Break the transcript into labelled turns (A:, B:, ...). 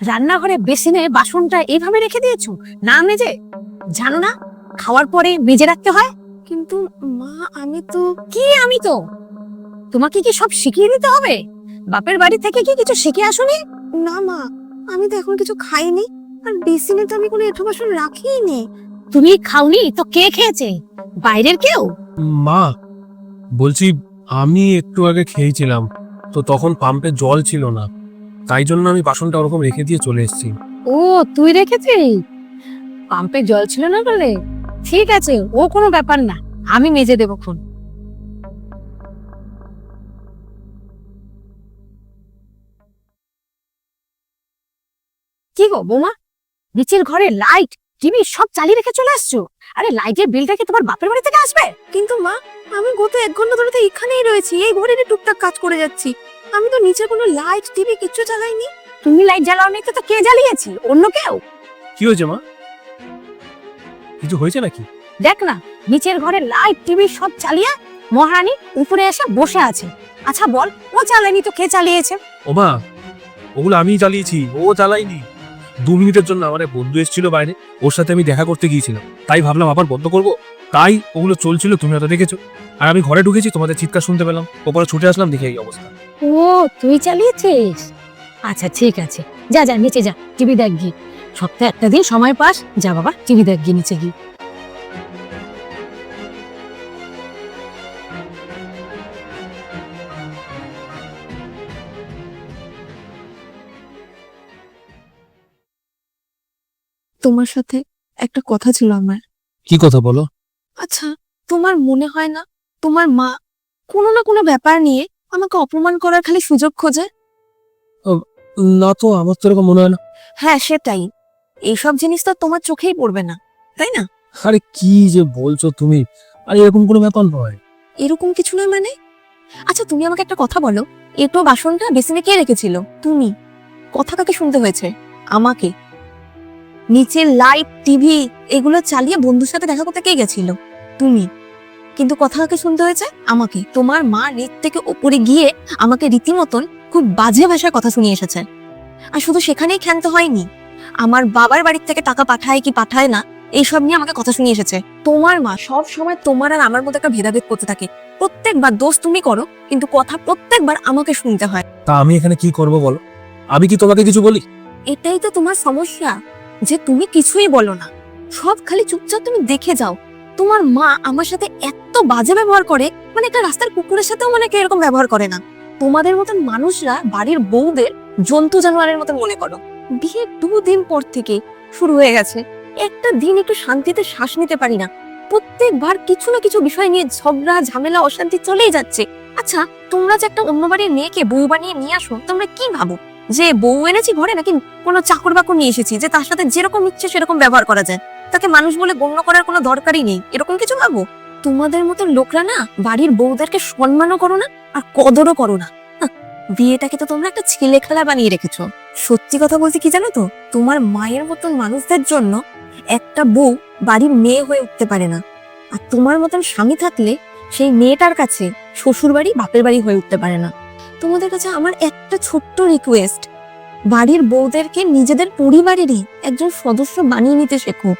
A: রান্নাঘরে বেসিনে বাসনটা এইভাবে রেখে দিয়েছ? না মেজে? জানো না খাওয়ার পরে মেজে রাখতে হয়?
B: কিন্তু মা আমি তো
A: কি আমি তো? তোমাকে কি সব শিখিয়ে দিতে হবে? বাপের বাড়ি থেকে কি কিছু শিখে আসোনি?
B: না মা আমি তো এখন কিছু খাইনি। আর বেসিনে তো আমি কোনো এঁঠো বাসন রাখিই নি।
A: তুমি খাওনি তো কে খেয়েছে? বাইরের কেউ?
C: মা বলছি আমি একটু আগে খেয়েছিলাম তো তখন পাম্পে জল ছিল না। তাই জন্য আমি বাসনটা ওরকম রেখে দিয়ে চলে এসেছি।
A: ও তুই রেখেছিস? পাম্পে জল ছিল না বলে? ঠিক আছে ও কোনো ব্যাপার না আমি মেজে দেবো খুন। কি গো বৌমা? নিচের ঘরে লাইট টিভি সব চালিয়ে রেখে চলে আসছো? আরে লাইটের বিলটা কি তোমার বাপের বাড়ি থেকে আসবে?
B: কিন্তু মা আমি গত এক ঘণ্টা ধরে তো এখানেই রয়েছি এই ঘরে টুকটাক কাজ করে যাচ্ছি। আমি তো নিচে কোনো লাইট টিভি কিচ্ছু চালাইনি
A: তুমি লাইট জ্বালাওনি তো তো কে জ্বালিয়েছি? অন্য কেউ?
C: কি হয়েছে মা? কিছু হয়েছে নাকি?
A: দেখ না নিচের ঘরে লাইট টিভি সব চালিয়ে মহারানী উপরে এসে বসে আছে। আচ্ছা বল ও চালায়নি তো কে চালিয়েছে
C: ও মা ওগুলো আমিই চালিয়েছি ও চালাইনি দু মিনিটের জন্য আমার এক বন্ধু এসেছিল বাইরে ওর সাথে আমি দেখা করতে গিয়েছিলাম। তাই ভাবলাম আবার বন্ধ করব। তাই ওগুলো চলছিল তুমি হয়তো দেখেছ। আর আমি ঘরে ঢুকেছি তোমাদের চিৎকার শুনতে পেলাম। ওপরে ছুটে আসলাম দেখে এই অবস্থা।
A: ও তুই চালিয়েছিস? আচ্ছা ঠিক আছে। যা যা নিচে যা টিভি দেখ গিয়ে। সপ্তাহে একটা দিন সময় পাস। যা বাবা টিভি দেখ গিয়ে নিচে গিয়ে।
B: তোমার সাথে একটা কথা ছিল আমার।
C: কি কথা বলো?
B: আচ্ছা তোমার মনে হয় না তোমার মা কোনো না কোনো ব্যাপার নিয়ে আমাকে অপমান করার খালি সুযোগ খোঁজে?
C: না তো আমার তো এরকম মনে হয় না।
B: হ্যাঁ সেটাই। এইসব জিনিস তো তোমার চোখেই পড়বে না তাই না?
C: আরে কি যে বলছো তুমি? আরে এরকম কোনো ব্যাপার নয়।
B: এরকম কিছু নয় মানে? আচ্ছা তুমি আমাকে একটা কথা বলো। এটো বাসনটা বেসিনে কে রেখেছিল? তুমি। কথা কাকে শুনতে হয়েছে? আমাকে। নিচে লাইট টিভি এগুলো চালিয়ে বন্ধুর সাথে দেখা করতে কে গেছিল? তুমি। কিন্তু কথা কাকে শুনতে হয়েছে? আমাকে। তোমার মা নিচ থেকে ওপরে গিয়ে আমাকে রীতিমতন খুব বাজে ভাষায় কথা শুনিয়ে এসেছে। আর শুধু সেখানেই ক্ষান্ত হয়নি। আমার বাবার বাড়ির থেকে টাকা পাঠায় কি পাঠায় না এইসব নিয়ে আমাকে কথা শুনিয়ে এসেছে। তোমার মা সব সময় তোমার আর আমার মধ্যে একটা ভেদাভেদ করতে থাকে। প্রত্যেকবার দোষ তুমি করো কিন্তু কথা প্রত্যেকবার আমাকে শুনতে হয়।
C: তা আমি এখানে কি করব বলো? আমি কি তোমাকে কিছু বলি?
B: এটাই তো তোমার সমস্যা। যে তুমি কিছুই বলো না। সব খালি চুপচাপ তুমি দেখে যাও। তোমার মা আমার সাথে এত বাজে ব্যবহার করে মানে একটা রাস্তার কুকুরের সাথেও মানে এরকম ব্যবহার করে না। তোমাদের মতন মানুষরা বাড়ির বউদের জন্তু জানোয়ারের মতন মনে করো। বিয়ে দুদিন পর থেকে শুরু হয়ে গেছে। একটা দিন একটু শান্তিতে শ্বাস নিতে পারি না। প্রত্যেকবার কিছু না কিছু বিষয় নিয়ে ঝগড়া, ঝামেলা, অশান্তি চলেই যাচ্ছে। আচ্ছা তোমরা যে একটা অন্য বাড়ির মেয়েকে বউ বানিয়ে নিয়ে আসো, তোমরা কি ভাবো? যে বউ এনেছি ঘরে নাকি কোনো চাকর বাকর নিয়ে এসেছি, যে তার সাথে যেরকম ইচ্ছে সেরকম ব্যবহার করা যায়। তাকে মানুষ বলে গণ্য করার কোনো দরকারই নেই। এরকম কিছু ভাবো? তোমাদের মতন লোকরা না বাড়ির বউদেরকে সম্মানও করো না আর কদরও করো না। বিয়েটাকে তো তোমরা একটা ছেলে খেলা বানিয়ে রেখেছো। সত্যি কথা বলতে কি জানো তো? তোমার মায়ের মতন মানুষদের জন্য একটা বউ বাড়ির মেয়ে হয়ে উঠতে পারে না। আর তোমার মতন স্বামী থাকলে সেই মেয়েটার কাছে শ্বশুর বাড়ি বাপের বাড়ি হয়ে উঠতে পারে না। তোমাদের কাছে আমার একটা ছোট্ট রিকোয়েস্ট বাড়ির বউদেরকে নিজেদের পরিবারেরই একজন সদস্য বানিয়ে নিতে শেখো।